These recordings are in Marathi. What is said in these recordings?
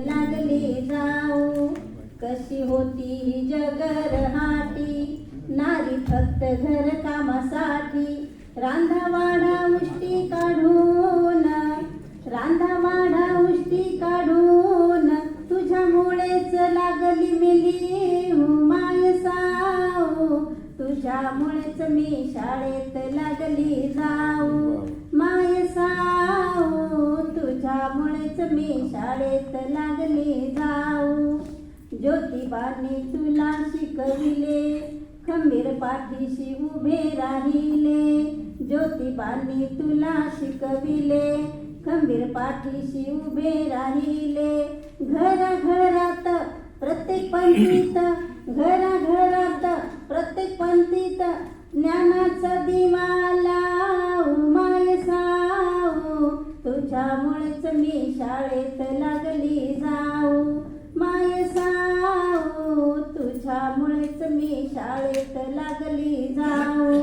लागली जाऊ. कशी होती ही जगर हाटी? नारी फक्त घर कामासाठी. रांधावाडा उष्टी काढून रांधावाडा उष्टी काढून तुझ्यामुळेच लागली मिली माय साऊ तुझ्यामुळेच मी शाळेत लागली जाऊ. शाळेत लागली जाऊ. ज्योतिबाने तुला शिकविले खंबीर पाठीशी उभे राहिले. ज्योतिबाने तुला शिकविले खंबीर पाठीशी उभे राहिले. घराघरात प्रत्येक पंक्तीत घराघरात प्रत्येक पंक्तीत ज्ञानाचा दिवा लावू माय साऊ तुझ्यामुळेच मी शाळेत शाळेत लागली जाऊ.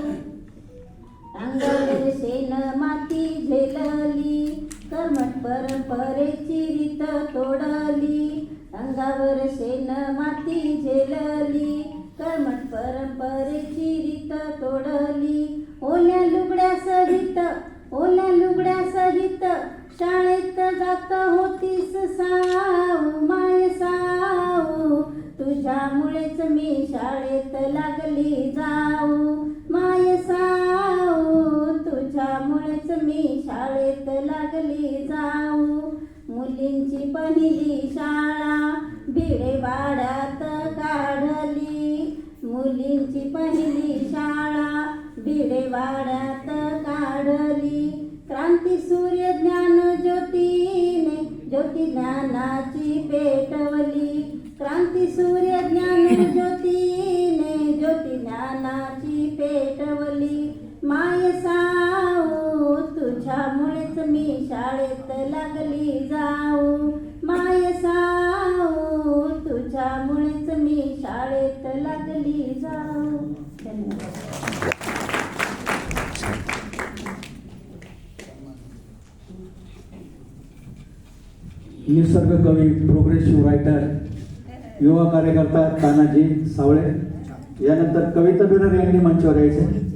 अंगावर शेण माती झेलली कर्मट परंपरेची रीत तोडली. अंगावर शेण माती झेलली कर्मट परंपरेची रीत तोडली. ओल्या लुगड्या सहित ओल्या लुगड्या सहित शाळेत जात होतीस सा शाळेत लागली जाऊ. माय साऊ तुझ्यामुळेच मी शाळेत लागली जाऊ. मुलींची पहिली शाळा भिडेवाड्यात काढली. मुलींची पहिली शाळा भिडेवाड्यात काढली. क्रांती सूर्य ज्ञान ज्योतीने ज्योती ज्ञानाची पेटवली. क्रांती सूर्य शाळेत लागली जाऊ. माय साऊ तुझ्यामुळेच मी शाळेत लागली जाऊ. धन्यवाद. निसर्ग कवी प्रोग्रेसिव्ह रायटर युवा कार्यकर्ता तानाजी सावळे. यानंतर कविता बिरर यांनी मंचावर यायचे.